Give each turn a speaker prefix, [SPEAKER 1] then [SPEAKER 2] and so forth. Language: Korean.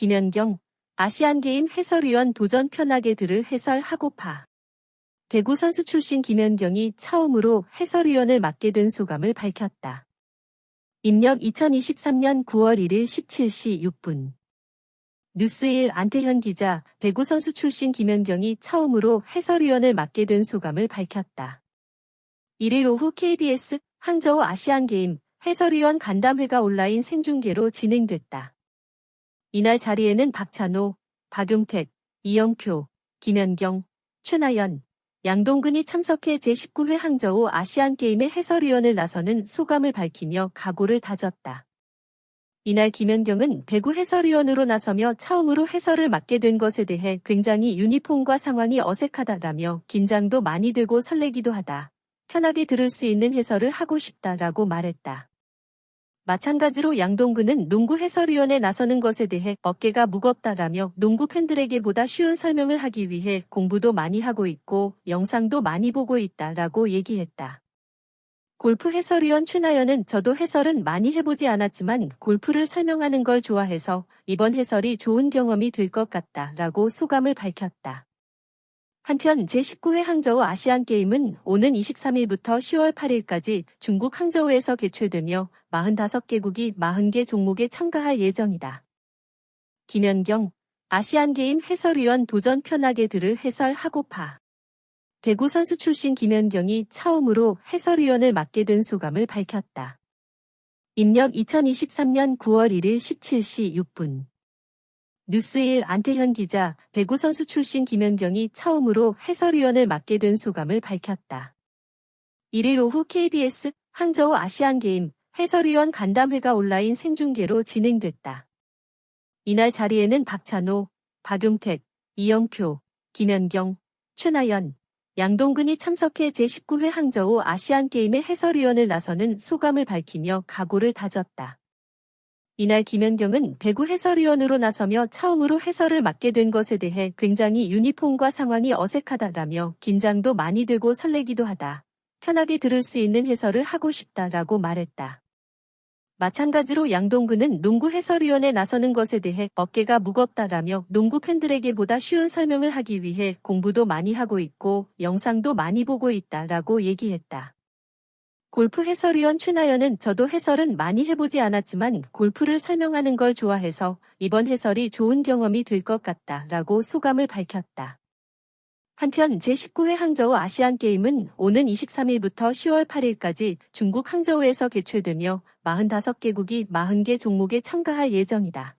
[SPEAKER 1] 김연경, 아시안게임 해설위원 도전 편하게 들을 해설하고파. 대구 선수 출신 김연경이 처음으로 해설위원을 맡게 된 소감을 밝혔다. 입력 2023년 9월 1일 17시 6분. 뉴스일 안태현 기자, 대구 선수 출신 김연경이 처음으로 해설위원을 맡게 된 소감을 밝혔다. 1일 오후 KBS 항저우 아시안게임 해설위원 간담회가 온라인 생중계로 진행됐다. 이날 자리에는 박찬호, 박용택, 이영표, 김연경, 최나연, 양동근이 참석해 제19회 항저우 아시안게임의 해설위원을 나서는 소감을 밝히며 각오를 다졌다. 이날 김연경은 대구 해설위원으로 나서며 처음으로 해설을 맡게 된 것에 대해 굉장히 유니폼과 상황이 어색하다라며 긴장도 많이 되고 설레기도 하다. 편하게 들을 수 있는 해설을 하고 싶다라고 말했다. 마찬가지로 양동근은 농구 해설위원에 나서는 것에 대해 어깨가 무겁다라며 농구 팬들에게 보다 쉬운 설명을 하기 위해 공부도 많이 하고 있고 영상도 많이 보고 있다라고 얘기했다. 골프 해설위원 최나연은 저도 해설은 많이 해보지 않았지만 골프를 설명하는 걸 좋아해서 이번 해설이 좋은 경험이 될 것 같다라고 소감을 밝혔다. 한편 제19회 항저우 아시안게임은 오는 23일부터 10월 8일까지 중국 항저우에서 개최되며 45개국이 40개 종목에 참가할 예정이다. 김연경, 아시안게임 해설위원 도전 편하게 들을 해설하고파. 대구 선수 출신 김연경이 처음으로 해설위원을 맡게 된 소감을 밝혔다. 입력 2023년 9월 1일 17시 6분. 뉴스일 안태현 기자, 배구 선수 출신 김연경이 처음으로 해설위원을 맡게 된 소감을 밝혔다. 1일 오후 KBS 항저우 아시안게임 해설위원 간담회가 온라인 생중계로 진행됐다. 이날 자리에는 박찬호, 박용택, 이영표, 김연경, 최나연, 양동근이 참석해 제19회 항저우 아시안게임의 해설위원을 나서는 소감을 밝히며 각오를 다졌다. 이날 김연경은 대구 해설위원으로 나서며 처음으로 해설을 맡게 된 것에 대해 굉장히 유니폼과 상황이 어색하다라며 긴장도 많이 되고 설레기도 하다. 편하게 들을 수 있는 해설을 하고 싶다라고 말했다. 마찬가지로 양동근은 농구 해설위원에 나서는 것에 대해 어깨가 무겁다라며 농구 팬들에게 보다 쉬운 설명을 하기 위해 공부도 많이 하고 있고 영상도 많이 보고 있다라고 얘기했다. 골프 해설위원 최나연은 저도 해설은 많이 해보지 않았지만 골프를 설명하는 걸 좋아해서 이번 해설이 좋은 경험이 될 것 같다 라고 소감을 밝혔다. 한편 제19회 항저우 아시안게임은 오는 23일부터 10월 8일까지 중국 항저우에서 개최되며 45개국이 40개 종목에 참가할 예정이다.